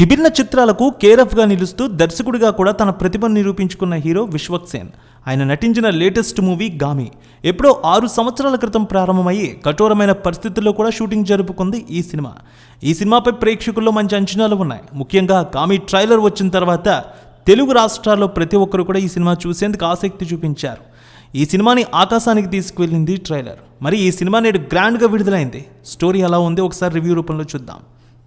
విభిన్న చిత్రాలకు కేరఫ్గా నిలుస్తూ దర్శకుడిగా కూడా తన ప్రతిభను నిరూపించుకున్న హీరో విశ్వక్ సేన్. ఆయన నటించిన లేటెస్ట్ మూవీ గామి. ఎప్పుడో ఆరు సంవత్సరాల క్రితం ప్రారంభమయ్యి కఠోరమైన పరిస్థితుల్లో కూడా షూటింగ్ జరుపుకుంది ఈ సినిమా. ఈ సినిమాపై ప్రేక్షకుల్లో మంచి అంచనాలు ఉన్నాయి. ముఖ్యంగా గామి ట్రైలర్ వచ్చిన తర్వాత తెలుగు రాష్ట్రాల్లో ప్రతి ఒక్కరు కూడా ఈ సినిమా చూసేందుకు ఆసక్తి చూపించారు. ఈ సినిమాని ఆకాశానికి తీసుకువెళ్ళింది ట్రైలర్. మరి ఈ సినిమా నేడు గ్రాండ్గా విడుదలైంది. స్టోరీ ఎలా ఉంది? ఒకసారి రివ్యూ రూపంలో చూద్దాం.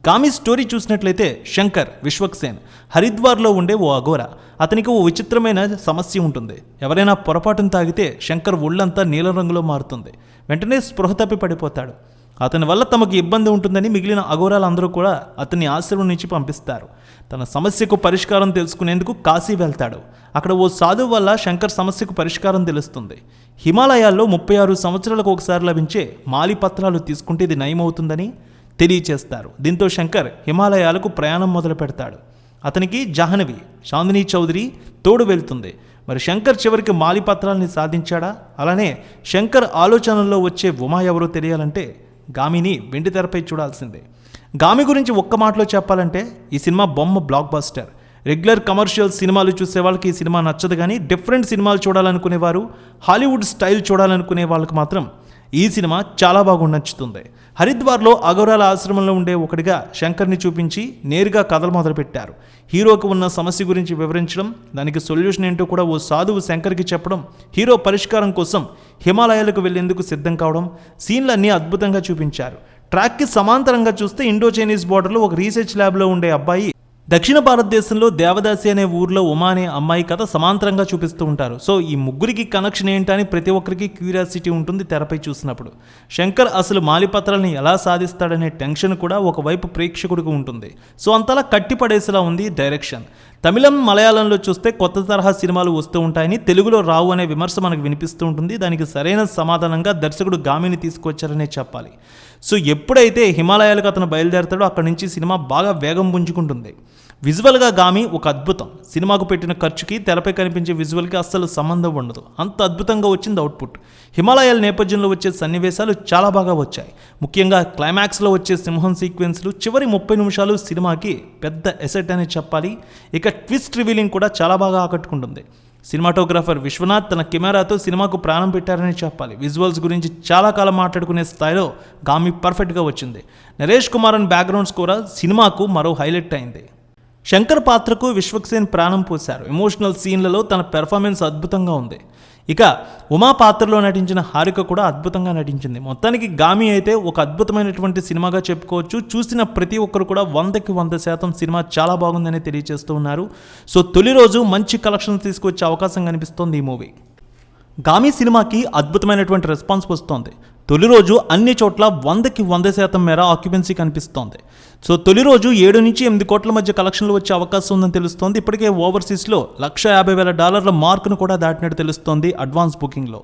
కామి స్టోరీ చూసినట్లయితే శంకర్ విశ్వక్సేన్ హరిద్వార్లో ఉండే ఓ అఘోర. అతనికి ఓ విచిత్రమైన సమస్య ఉంటుంది. ఎవరైనా పొరపాటును తాగితే శంకర్ ఒళ్ళంతా నీలం రంగులో మారుతుంది. వెంటనే స్పృహ తప్పి పడిపోతాడు. అతని వల్ల తమకు ఇబ్బంది ఉంటుందని మిగిలిన అఘోరాలందరూ కూడా అతన్ని ఆశ్రమం నుంచి పంపిస్తారు. తన సమస్యకు పరిష్కారం తెలుసుకునేందుకు కాశీ వెళ్తాడు. అక్కడ ఓ సాధువు వల్ల శంకర్ సమస్యకు పరిష్కారం తెలుస్తుంది. హిమాలయాల్లో ముప్పై ఆరు సంవత్సరాలకు ఒకసారి లభించే మాలి పత్రాలు తీసుకుంటే ఇది నయమవుతుందని తెలియచేస్తారు. దీంతో శంకర్ హిమాలయాలకు ప్రయాణం మొదలు పెడతాడు. అతనికి జాహ్నవి చాందిని చౌదరి తోడు వెళ్తుంది. మరి శంకర్ చివరికి మాలిపత్రాల్ని సాధించాడా? అలానే శంకర్ ఆలోచనల్లో వచ్చే ఉమా ఎవరో తెలియాలంటే గామిని వెండి తెరపై చూడాల్సిందే. గామి గురించి ఒక్క మాటలో చెప్పాలంటే ఈ సినిమా బొమ్మ బ్లాక్ బస్టర్ రెగ్యులర్ కమర్షియల్ సినిమాలు చూసే వాళ్ళకి ఈ సినిమా నచ్చదు కానీ డిఫరెంట్ సినిమాలు చూడాలనుకునేవారు హాలీవుడ్ స్టైల్ చూడాలనుకునే వాళ్ళకి మాత్రం ఈ సినిమా చాలా బాగా నచ్చుతుంది హరిద్వార్లో అగౌరాల ఆశ్రమంలో ఉండే ఒకటిగా శంకర్ని చూపించి నేరుగా కథలు మొదలుపెట్టారు. హీరోకి ఉన్న సమస్య గురించి వివరించడం దానికి సొల్యూషన్ ఏంటో కూడా ఓ సాధువు శంకర్కి చెప్పడం హీరో పరిష్కారం కోసం హిమాలయాలకు వెళ్ళేందుకు సిద్ధం కావడం సీన్లన్నీ అద్భుతంగా చూపించారు. ట్రాక్కి సమాంతరంగా చూస్తే ఇండో చైనీస్ బోర్డర్లో ఒక రీసెర్చ్ ల్యాబ్లో ఉండే అబ్బాయి దక్షిణ భారతదేశంలో దేవదాసి అనే ఊర్లో ఉమా అనే అమ్మాయి కథ సమాంతరంగా చూపిస్తూ ఉంటారు. సో ఈ ముగ్గురికి కనెక్షన్ ఏంటని ప్రతి ఒక్కరికి క్యూరియాసిటీ ఉంటుంది తెరపై చూసినప్పుడు. శంకర్ అసలు మాలిపత్రాలను ఎలా సాధిస్తాడనే టెన్షన్ కూడా ఒకవైపు ప్రేక్షకుడికి ఉంటుంది. సో అంతలా కట్టిపడేసేలా ఉంది డైరెక్షన్ తమిళం మలయాళంలో చూస్తే కొత్త తరహా సినిమాలు వస్తూ ఉంటాయని తెలుగులో రావు అనే విమర్శ మనకు వినిపిస్తూ ఉంటుంది. దానికి సరైన సమాధానంగా దర్శకుడు గామిని తీసుకొచ్చారనే చెప్పాలి. సో ఎప్పుడైతే హిమాలయాలకు అతను బయలుదేరతాడో అక్కడి నుంచి సినిమా బాగా వేగం పుంజుకుంటుంది. విజువల్గా గామి ఒక అద్భుతం. సినిమాకు పెట్టిన ఖర్చుకి తెరపై కనిపించే విజువల్కి అస్సలు సంబంధం ఉండదు. అంత అద్భుతంగా వచ్చింది అవుట్పుట్. హిమాలయాల నేపథ్యంలో వచ్చే సన్నివేశాలు చాలా బాగా వచ్చాయి. ముఖ్యంగా క్లైమాక్స్లో వచ్చే సింహం సీక్వెన్స్లు చివరి ముప్పై నిమిషాలు సినిమాకి పెద్ద ఎసెట్ అని చెప్పాలి. ఇక ట్విస్ట్ రివీలింగ్ కూడా చాలా బాగా ఆకట్టుకుంటుంది. సినిమాటోగ్రాఫర్ విశ్వనాథ్ తన కెమెరాతో సినిమాకు ప్రాణం పెట్టారని చెప్పాలి. విజువల్స్ గురించి చాలా కాలం మాట్లాడుకునే స్థాయిలో గామి పర్ఫెక్ట్గా వచ్చింది. నరేష్ కుమారన్ బ్యాక్గ్రౌండ్ స్కోర్ సినిమాకు మరో హైలైట్ అయింది. శంకర్ పాత్రకు విశ్వక్సేన్ ప్రాణం పోశారు. ఎమోషనల్ సీన్లలో తన పెర్ఫార్మెన్స్ అద్భుతంగా ఉంది. ఇక ఉమా పాత్రలో నటించిన హారిక కూడా అద్భుతంగా నటించింది. మొత్తానికి గామి అయితే ఒక అద్భుతమైనటువంటి సినిమాగా చెప్పుకోవచ్చు. చూసిన ప్రతి ఒక్కరు కూడా వందకి వంద శాతం సినిమా చాలా బాగుందని తెలియజేస్తూ ఉన్నారు. సో తొలి రోజు మంచి కలెక్షన్ తీసుకొచ్చే అవకాశం కనిపిస్తోంది ఈ మూవీ. గామి సినిమాకి అద్భుతమైనటువంటి రెస్పాన్స్ వస్తోంది. తొలి రోజు అన్ని చోట్ల వందకి వంద శాతం మేర ఆక్యుపెన్సీ కనిపిస్తోంది. సో తొలి రోజు ఏడు నుంచి ఎనిమిది కోట్ల మధ్య కలెక్షన్లు వచ్చే అవకాశం ఉందని తెలుస్తోంది. ఇప్పటికే ఓవర్సీస్లో లక్ష యాభై వేల డాలర్ల మార్కును కూడా దాటినట్టు తెలుస్తోంది అడ్వాన్స్ బుకింగ్లో